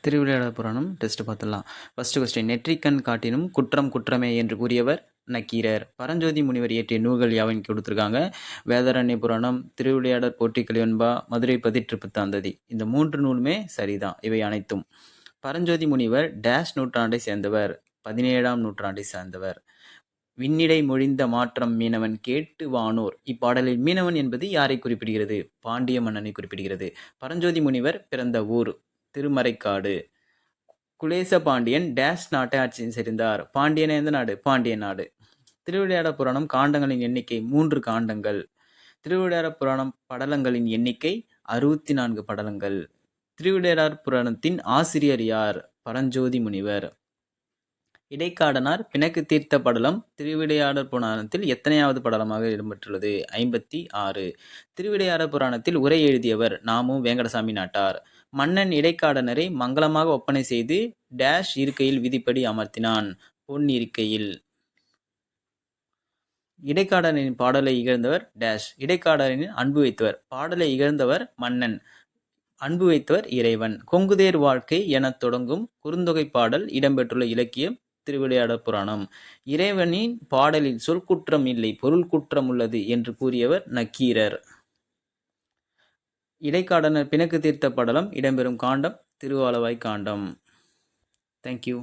திருவிளையாட புராணம் test பார்த்துடலாம். First question நெற்றிக்கண் காட்டினும் குற்றம் குற்றமே என்று கூறியவர் நக்கீரர். பரஞ்சோதி முனிவர் இயற்றிய நூல்கள் யாவைன்னு கொடுத்துருக்காங்க. வேதாரண்ய புராணம் திருவிளையாடர் போற்றி கலிவன்பா மதுரை பதிற்று தாந்ததி இந்த மூன்று நூலுமே சரிதான். இவை அனைத்தும். பரஞ்சோதி முனிவர் டேஷ் நூற்றாண்டை சேர்ந்தவர். பதினேழாம் நூற்றாண்டை சேர்ந்தவர். விண்ணிடை மொழிந்த மாற்றம் மீனவன் கேட்டு வானோர். இப்பாடலில் மீனவன் என்பது யாரை குறிப்பிடுகிறது? பாண்டிய மன்னனை குறிப்பிடுகிறது. பரஞ்சோதி முனிவர் பிறந்த ஊர். திருமறைக்காடு. குலேச பாண்டியன் டேஷ் நாட்டை ஆட்சி செய்திருந்தார் பாண்டியன் எந்த நாடு? பாண்டிய நாடு. திருவிளையாட புராணம் காண்டங்களின் எண்ணிக்கை மூன்று காண்டங்கள். திருவிளையாட புராணம் படலங்களின் எண்ணிக்கை அறுபத்தி நான்கு படலங்கள். திருவிளையாடற் புராணத்தின் ஆசிரியர் யார்? பரஞ்சோதி முனிவர். இடைக்காடனார் பிணக்கு தீர்த்த படலம் திருவிளையாடற் புராணத்தில் எத்தனையாவது படலமாக இடம்பெற்றுள்ளது? ஐம்பத்தி ஆறு. திருவிளையாடற் புராணத்தில் உரை எழுதியவர் நாமு வேங்கடசாமி நாட்டார். மன்னன் இடைக்காடனரை மங்களமாக ஒப்பனை செய்து டேஷ் இருக்கையில் விதிப்படி அமர்த்தினான். பொன் இருக்கையில். இடைக்காடனின் பாடலை இகழ்ந்தவர் டேஷ் இடைக்காடனின் அன்பு வைத்தவர். பாடலை இகழ்ந்தவர் மன்னன். அன்பு வைத்தவர் இறைவன். கொங்குதேர் வாழ்க்கை எனத் தொடங்கும் குறுந்தொகை பாடல் இடம்பெற்றுள்ள இலக்கியம் திருவிளையாடற் புராணம். இறைவனின் பாடலில் சொற்குற்றம் இல்லை பொருள் குற்றம் உள்ளது என்று கூறியவர் நக்கீரர். இடைக்காடனர் பிணக்கு தீர்த்த படலம் இடம்பெறும் காண்டம் திருவாலவாய் காண்டம். தேங்க்யூ